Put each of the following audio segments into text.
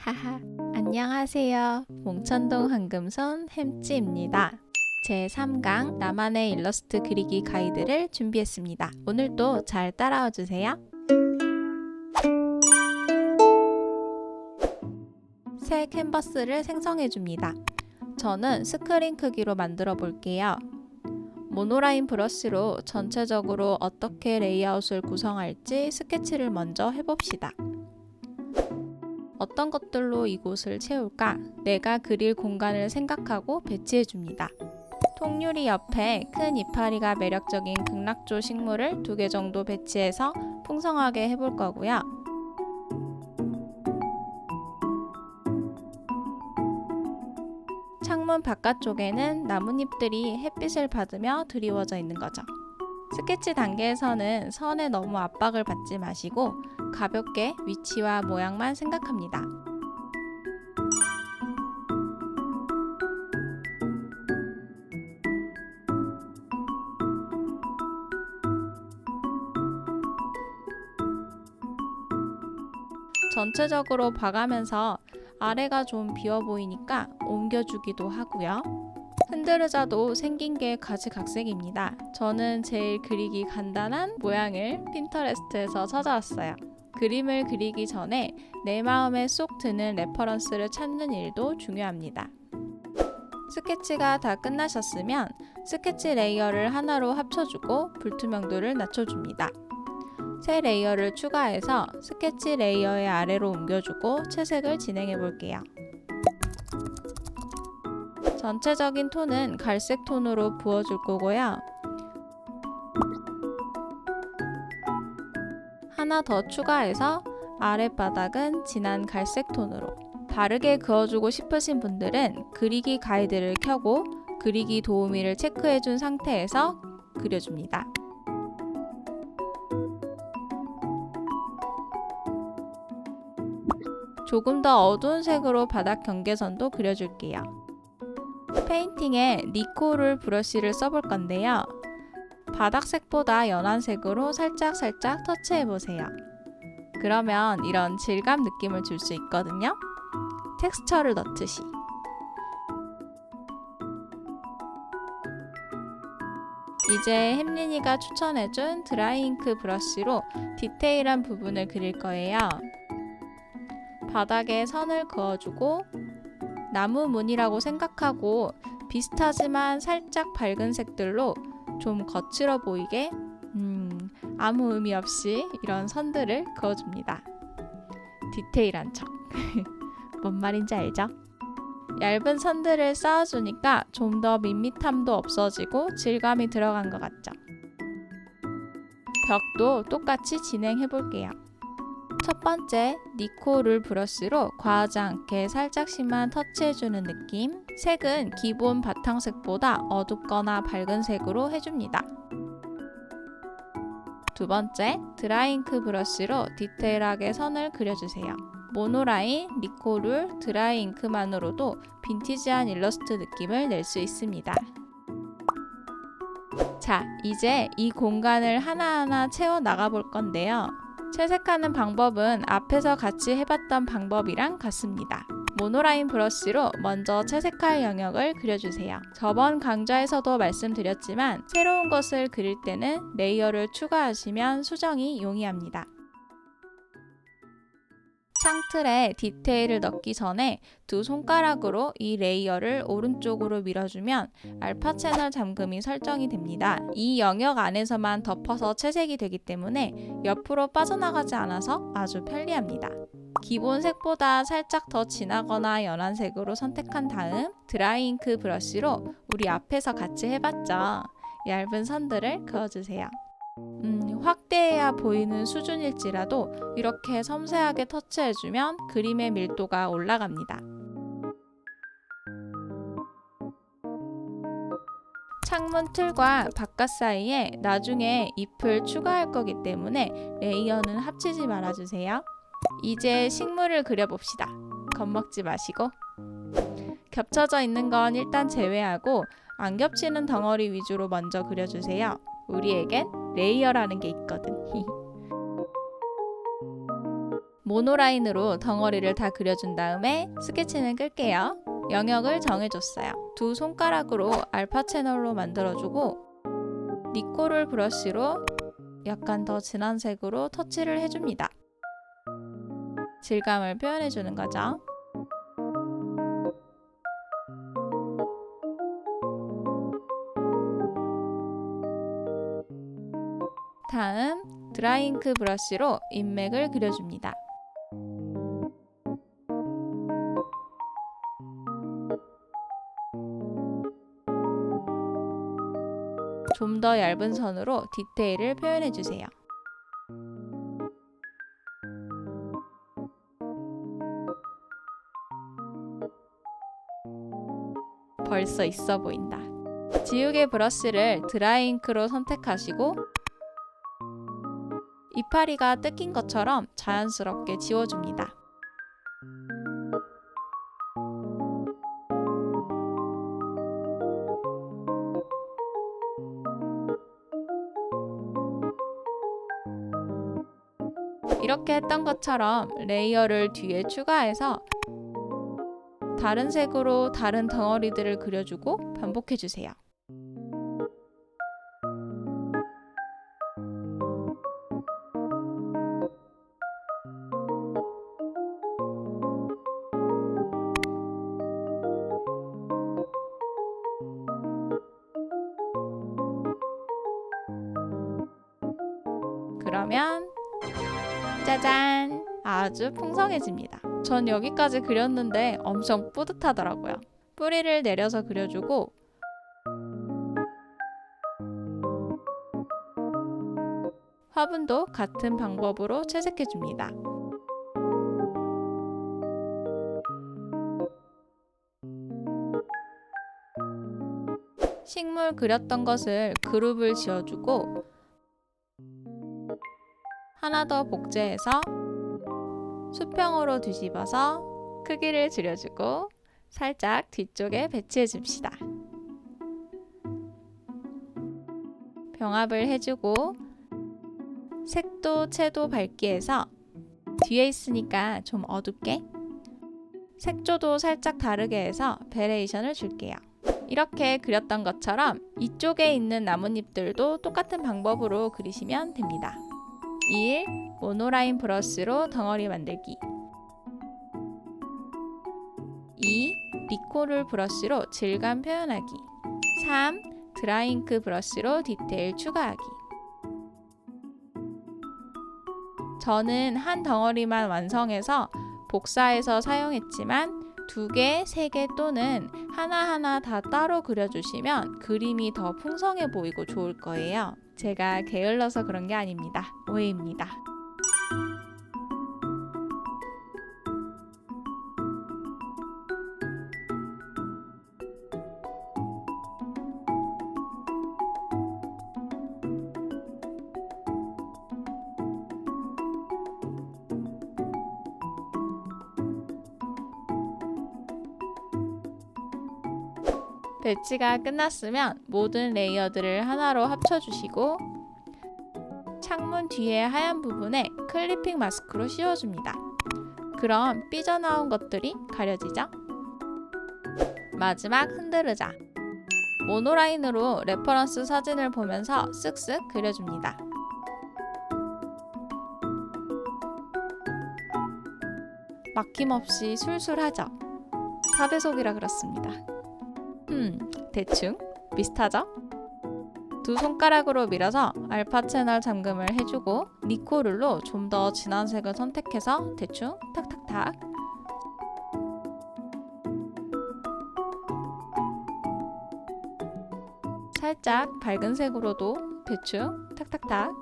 하하, 안녕하세요. 몽천동 황금손 햄찌입니다. 제 3강 나만의 일러스트 그리기 가이드를 준비했습니다. 오늘도 잘 따라와 주세요. 새 캔버스를 생성해 줍니다. 저는 스크린 크기로 만들어 볼게요. 모노라인 브러쉬로 전체적으로 어떻게 레이아웃을 구성할지 스케치를 먼저 해봅시다. 어떤 것들로 이곳을 채울까? 내가 그릴 공간을 생각하고 배치해 줍니다. 통유리 옆에 큰 이파리가 매력적인 극락조 식물을 두 개 정도 배치해서 풍성하게 해볼 거고요. 창문 바깥쪽에는 나뭇잎들이 햇빛을 받으며 드리워져 있는 거죠. 스케치 단계에서는 선에 너무 압박을 받지 마시고 가볍게 위치와 모양만 생각합니다. 전체적으로 봐가면서 아래가 좀 비어 보이니까 옮겨주기도 하고요. 흔들의자도 생긴 게 가지각색입니다. 저는 제일 그리기 간단한 모양을 핀터레스트에서 찾아왔어요. 그림을 그리기 전에 내 마음에 쏙 드는 레퍼런스를 찾는 일도 중요합니다. 스케치가 다 끝나셨으면 스케치 레이어를 하나로 합쳐주고 불투명도를 낮춰줍니다. 새 레이어를 추가해서 스케치 레이어의 아래로 옮겨주고 채색을 진행해 볼게요. 전체적인 톤은 갈색 톤으로 부어줄 거고요. 하나 더 추가해서 아랫바닥은 진한 갈색 톤으로 바르게 그어주고 싶으신 분들은 그리기 가이드를 켜고 그리기 도우미를 체크해준 상태에서 그려줍니다. 조금 더 어두운 색으로 바닥 경계선도 그려줄게요. 페인팅에 니코를 브러쉬를 써볼 건데요. 바닥색보다 연한 색으로 살짝살짝 터치해보세요. 그러면 이런 질감 느낌을 줄 수 있거든요. 텍스처를 넣듯이. 이제 햄린이가 추천해준 드라이잉크 브러쉬로 디테일한 부분을 그릴 거예요. 바닥에 선을 그어주고 나무 무늬라고 생각하고 비슷하지만 살짝 밝은 색들로 좀 거칠어 보이게 음, 아무 의미 없이 이런 선들을 그어줍니다. 디테일한 척. 뭔 말인지 알죠? 얇은 선들을 쌓아주니까 좀 더 밋밋함도 없어지고 질감이 들어간 것 같죠? 벽도 똑같이 진행해 볼게요. 첫 번째, 니코를 브러쉬로 과하지 않게 살짝씩만 터치해주는 느낌. 색은 기본 바탕색보다 어둡거나 밝은 색으로 해줍니다. 두 번째, 드라잉크 브러쉬로 디테일하게 선을 그려주세요. 모노라인, 니코룰, 드라이잉크만으로도 빈티지한 일러스트 느낌을 낼 수 있습니다. 자, 이제 이 공간을 하나하나 채워 나가 볼 건데요. 채색하는 방법은 앞에서 같이 해봤던 방법이랑 같습니다. 모노라인 브러쉬로 먼저 채색할 영역을 그려주세요. 저번 강좌에서도 말씀드렸지만 새로운 것을 그릴 때는 레이어를 추가하시면 수정이 용이합니다. 창틀에 디테일을 넣기 전에 두 손가락으로 이 레이어를 오른쪽으로 밀어주면 알파 채널 잠금이 설정이 됩니다. 이 영역 안에서만 덮어서 채색이 되기 때문에 옆으로 빠져나가지 않아서 아주 편리합니다. 기본 색보다 살짝 더 진하거나 연한 색으로 선택한 다음 드라이잉크 브러쉬로 우리 앞에서 같이 해봤죠. 얇은 선들을 그어주세요. 음, 확대해야 보이는 수준일지라도 이렇게 섬세하게 터치해주면 그림의 밀도가 올라갑니다. 창문 틀과 바깥 사이에 나중에 잎을 추가할 거기 때문에 레이어는 합치지 말아주세요. 이제 식물을 그려봅시다. 겁먹지 마시고. 겹쳐져 있는 건 일단 제외하고 안 겹치는 덩어리 위주로 먼저 그려주세요. 우리에겐 레이어라는 게 있거든. 모노라인으로 덩어리를 다 그려준 다음에 스케치는 끌게요. 영역을 정해줬어요. 두 손가락으로 알파 채널로 만들어주고 니코를 브러쉬로 약간 더 진한 색으로 터치를 해줍니다. 질감을 표현해주는 거죠. 다음 드라잉크 브러쉬로 인맥을 그려줍니다. 좀 더 얇은 선으로 디테일을 표현해 주세요. 벌써 있어 보인다. 지우개 브러쉬를 드라이잉크로 선택하시고 이파리가 뜯긴 것처럼 자연스럽게 지워줍니다. 이렇게 했던 것처럼 레이어를 뒤에 추가해서 다른 색으로 다른 덩어리들을 그려주고 반복해주세요. 풍성해집니다. 전 여기까지 그렸는데 엄청 뿌듯하더라고요. 뿌리를 내려서 그려주고 화분도 같은 방법으로 채색해줍니다. 식물 그렸던 것을 그룹을 지어주고 하나 더 복제해서 수평으로 뒤집어서 크기를 줄여주고 살짝 뒤쪽에 배치해 줍시다. 병합을 해주고 색도 채도 밝게 해서 뒤에 있으니까 좀 어둡게 색조도 살짝 다르게 해서 베레이션을 줄게요. 이렇게 그렸던 것처럼 이쪽에 있는 나뭇잎들도 똑같은 방법으로 그리시면 됩니다. 1. 모노라인 브러쉬로 덩어리 만들기 2. 리코를 브러쉬로 질감 표현하기 3. 드라잉크 브러쉬로 디테일 추가하기 저는 한 덩어리만 완성해서 복사해서 사용했지만 두 개, 세 개 또는 하나하나 다 따로 그려주시면 그림이 더 풍성해 보이고 좋을 거예요. 제가 게을러서 그런 게 아닙니다. 오해입니다. 배치가 끝났으면 모든 레이어들을 하나로 합쳐주시고 창문 뒤에 하얀 부분에 클리핑 마스크로 씌워줍니다. 그럼 삐져나온 것들이 가려지죠? 마지막 흔들으자. 모노라인으로 레퍼런스 사진을 보면서 쓱쓱 그려줍니다. 막힘없이 술술하죠? 4배속이라 그렇습니다. 음, 대충 비슷하죠? 두 손가락으로 밀어서 알파 채널 잠금을 해주고 니코룰로 좀 더 진한 색을 선택해서 대충 탁탁탁 살짝 밝은 색으로도 대충 탁탁탁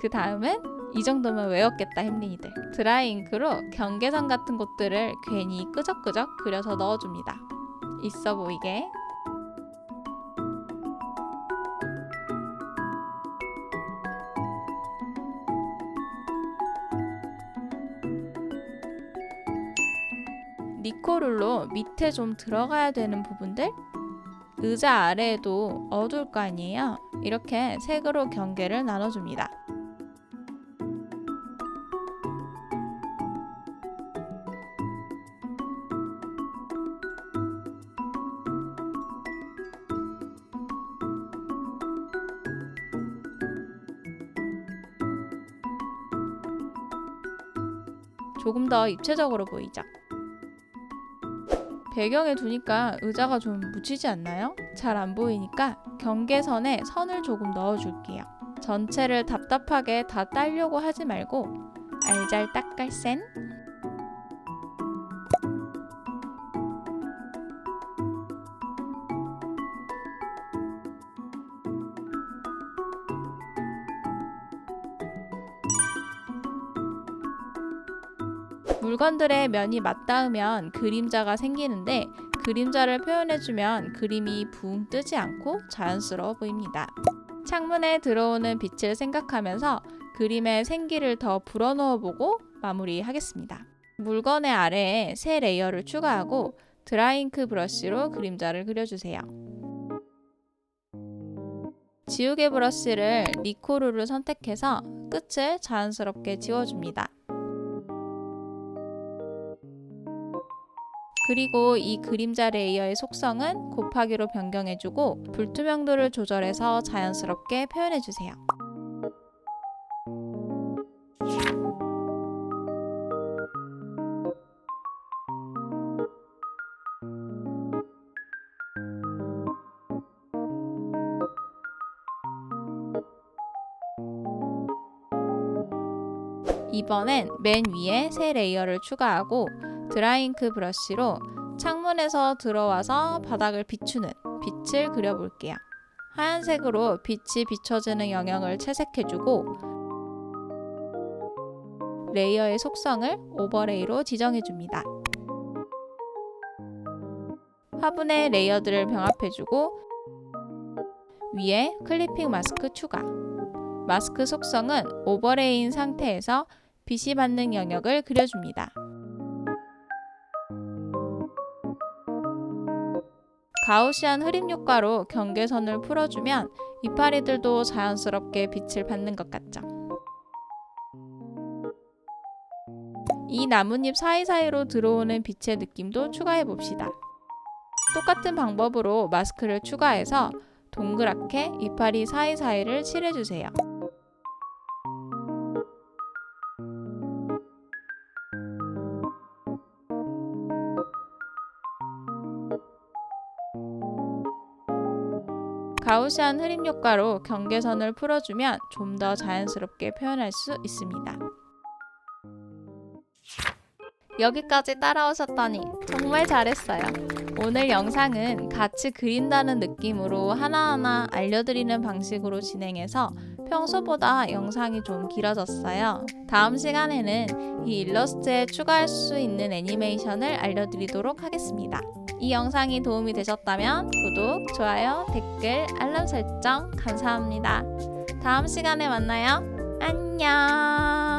그 다음은 이 정도면 외웠겠다 햄린이들. 드라이잉크로 경계선 같은 곳들을 괜히 끄적끄적 그려서 넣어줍니다. 있어 보이게. 니코룰로 밑에 좀 들어가야 되는 부분들? 의자 아래에도 어두울 거 아니에요? 이렇게 색으로 경계를 나눠줍니다 조금 더 입체적으로 보이죠. 배경에 두니까 의자가 좀 묻히지 않나요? 잘 안 보이니까 경계선에 선을 조금 넣어줄게요. 전체를 답답하게 다 딸려고 하지 말고 알잘딱깔센 물건들의 면이 맞닿으면 그림자가 생기는데 그림자를 표현해주면 그림이 붕 뜨지 않고 자연스러워 보입니다. 창문에 들어오는 빛을 생각하면서 그림의 생기를 더 불어넣어 보고 마무리하겠습니다. 물건의 아래에 새 레이어를 추가하고 드라잉크 브러쉬로 그림자를 그려주세요. 지우개 브러쉬를 니코루를 선택해서 끝을 자연스럽게 지워줍니다. 그리고 이 그림자 레이어의 속성은 곱하기로 변경해주고 불투명도를 조절해서 자연스럽게 표현해주세요. 이번엔 맨 위에 새 레이어를 추가하고 드라잉크 브러쉬로 창문에서 들어와서 바닥을 비추는 빛을 그려볼게요. 하얀색으로 빛이 비춰지는 영역을 채색해주고 레이어의 속성을 오버레이로 지정해줍니다. 화분의 레이어들을 병합해주고 위에 클리핑 마스크 추가 마스크 속성은 오버레이인 상태에서 빛이 받는 영역을 그려줍니다. 가우시안 흐림 효과로 경계선을 풀어주면 이파리들도 자연스럽게 빛을 받는 것 같죠. 이 나뭇잎 사이사이로 들어오는 빛의 느낌도 추가해 봅시다. 똑같은 방법으로 마스크를 추가해서 동그랗게 이파리 사이사이를 칠해주세요. 가우시안 흐림 효과로 경계선을 풀어주면 좀 더 자연스럽게 표현할 수 있습니다. 여기까지 따라오셨다니 정말 잘했어요. 오늘 영상은 같이 그린다는 느낌으로 하나하나 알려드리는 방식으로 진행해서 평소보다 영상이 좀 길어졌어요. 다음 시간에는 이 일러스트에 추가할 수 있는 애니메이션을 알려드리도록 하겠습니다. 이 영상이 도움이 되셨다면 구독, 좋아요, 댓글, 알람 설정 감사합니다. 다음 시간에 만나요. 안녕!